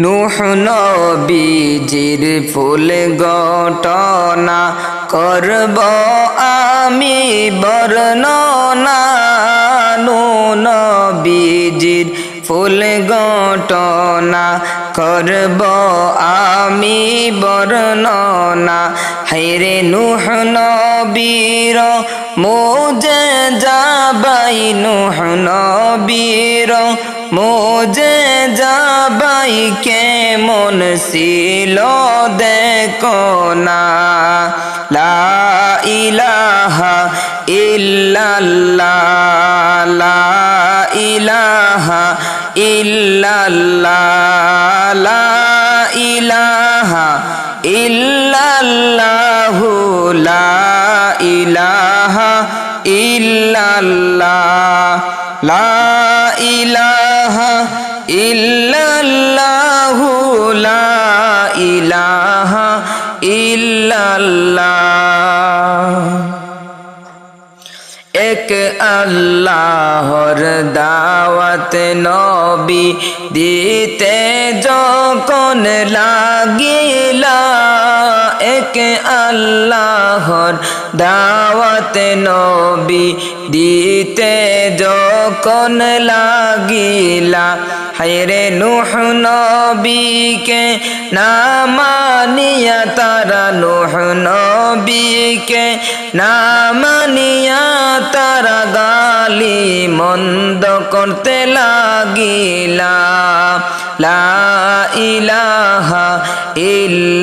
নুহ নবীজির ফুল ঘটনা করব আমি বর্ণনা। নুহ নবীজির ফুল ঘটনা করব আমি বর্ণনা। হাইরে নুহ নবীর মোজে যাবাই, নুহ নবীর মোজে যাবাই কেমন ছিল দেখো না। লা ইলাহা ইল্লাল্লাহ, লা ইলাহা ইল্লাল্লাহ, লা ইলাহা ইল্লাল্লাহু, লা ইলাহা ইল্লাল্লাহ, লা ইলাহা ইল্লাল্লাহু লা ইলাহা ইল্লাল্লাহ। এক আল্লাহর দাওয়াত নবী দিতে যখন লাগিলা এক আল্লাহর দাওয়াত নবী দিতে যখন লাগিলা, হায়রে নুহ নবীকে না মানিয়া, তারা নুহ নবীকে না মানিয়া, তারা গালি মন্দ করতে লাগিলা। লা ইলাহা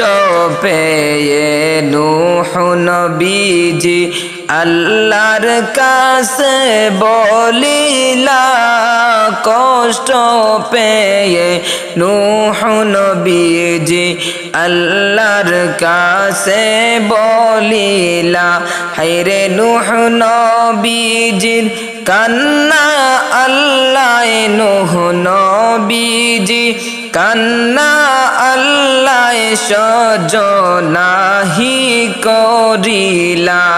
কষ্ট পেয়ে নুহ নবীজি আল্লাহর কাছে বলিলা, কষ্ট পেয়ে নুহ নবীজি আল্লাহর কাছে বলিলা হাইরে নুহ নবীজির কান্না আল্লাহ নুহ নবীজি কান্না আল্লাহ সজনাহি করিলা।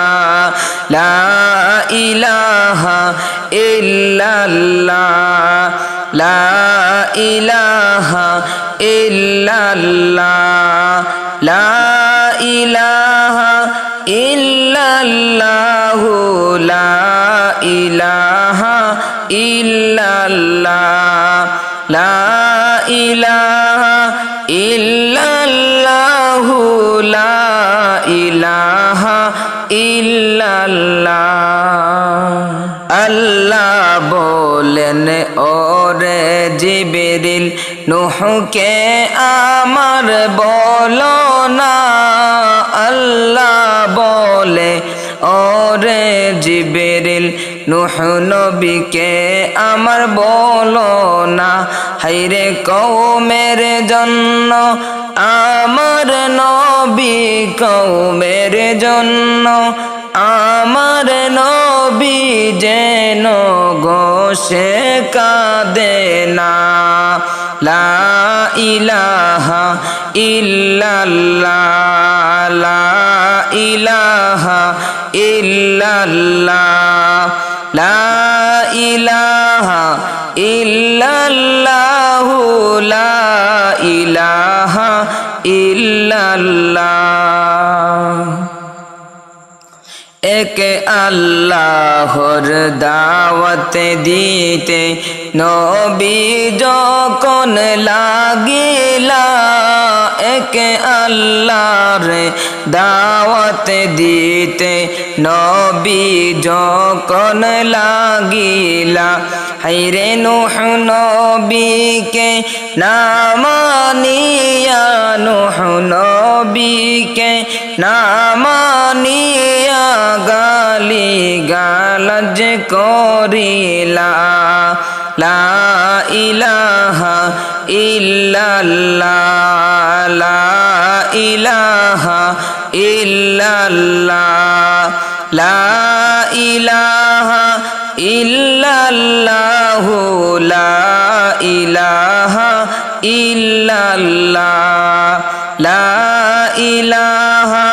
লা ইলাহা ইল্লাল্লাহ। লা ইলাহা ইল্লাল্লাহ। লা ইলাহা ইল্লাল্লাহু লা ইলাহা ইল্লাল্লাহ। ইলাহা ইল্লাল্লাহু লা ইলাহা ইল্লাল্লাহ। আল্লাহ বলেন, ওরে জিবিরিল, নুহকে আমার বলো না। আল্লাহ বলে, ওরে জিবেরিল, নুহ নবীকে আমার বলো না। হাইরে কৌমের জন্য, আমার নবী কৌমের জন্য, আমার নবী যেন গোসে কাঁদে না। লা ইলাহা ইল্লাল্লাহ, লা ইলাহা ইল্লাল্লাহু লা এক আল্লাহর দাওয়াত দিতে নবী যখন লাগিলা এক আল্লাহর দাওয়াত দিতে নবী যখন লাগিলা হাইরে নুহ নবীকে না মানিয়া, নুহ নবীকে না মানিয়া গালি গালজ করিলা। লা ইলাহা ইল্লাল্লাহ। ইলাহা ইল্লাল্লাহ লা ইলাহা ইল্লাল্লাহ লা ইলাহা ইল্লাল্লাহ লা ইলাহা